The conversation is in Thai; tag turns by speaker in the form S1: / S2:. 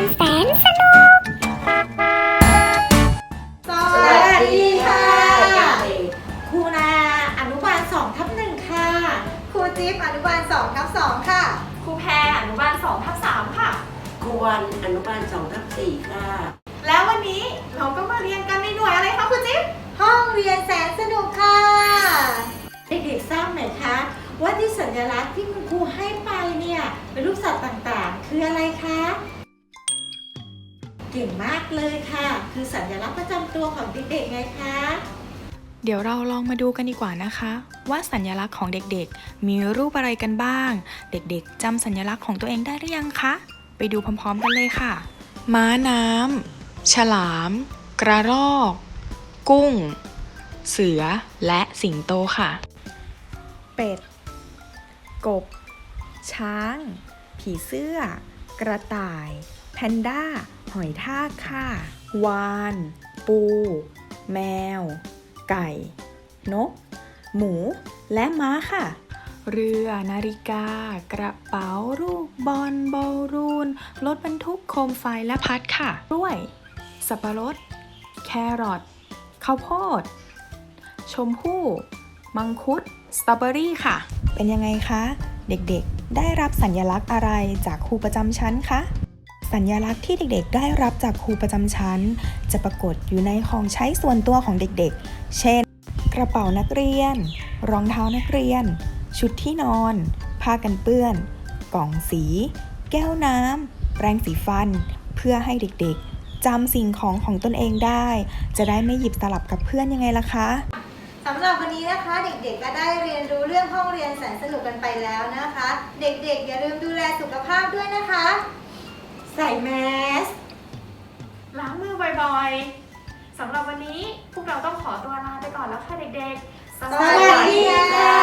S1: นสนุก
S2: สวัสดีค่ะ
S3: เด็ก
S2: ครูนาอนุบาล2ทับหนึ่งค่ะ
S4: ครูจิ๊บอนุบาล2ทับ2ค่ะ
S5: ครูแพรอนุบาล2ทับ3ค่ะ
S3: ๆครูวันอนุบาลสองทับสี่ค่ะ
S5: แล้ววันนี้เราก็มาเรียนกันในหน่วยอะไรคะครูจิ๊บ
S4: ห้องเรียนแสนสนุกค่ะ
S2: เด็กๆทราบไหมคะ ว่าที่สัญลักษณ์ที่คุณครูให้ไปเนี่ยเป็นรูปสัตว์ต่างๆ เก่งมากเลยค่ะ คือสัญลักษณ์ประจำตัวของเด็กๆไงคะ
S6: เดี๋ยวเราลองมาดูกันดีกว่านะคะ ว่าสัญลักษณ์ของเด็กๆ มีรูปอะไรกันบ้าง เด็กๆจำสัญลักษณ์ของตัวเองได้หรือยังคะ ไปดูพร้อมๆกันเลยค่ะ ม้าน้ำฉลาม กระรอก กุ้ง เสือและสิงโตค่ะ เป็ด กบ ช้าง ผีเสื้อ กระต่าย แพนด้าห อยทากค่ะ วาน ปู แมว ไก่ นก หมู และม้าค่ะ เรือ นาฬิกา กระเป๋าลูกบอลบอลรูน รถบรรทุกโคมไฟและพัดค่ะด้วย สับปะรด แครอท ข้าวโพด ชมพู่ มังคุด สตรอเบอรี่ค่ะ เป็นยังไงคะ เด็กๆ ได้รับสัญลักษณ์อะไรจากครูประจำชั้นคะ สัญลักษณ์ที่เด็กๆ ได้รับจากครูประจำชั้น จะปรากฏอยู่ในของใช้ส่วนตัวของเด็กๆ เช่น กระเป๋านักเรียน รองเท้านักเรียน ชุดที่นอน ผ้ากันเปื้อน กล่องสี แก้วน้ำ แปรงสีฟัน เพื่อให้เด็กๆจำสิ่งของของตนเองได้ จะได้ไม่หยิบสลับกับเพื่อนยังไงล่ะคะ
S4: สำหรับวันนี้นะคะเด็กๆ ก็ได้เรียนรู้เรื่องห้องเรียนแสนสนุกกันไปแล้วนะคะ เด็กๆ อย่าลืมดูแลสุขภาพด้วยนะคะ
S2: ใส่แมส
S5: ล้างมือบ่อยๆสำหรับวันนี้พวกเราต้องขอตัวลาไปก่อนแล้วค่ะเด็กๆ
S2: สวัสดีค่ะ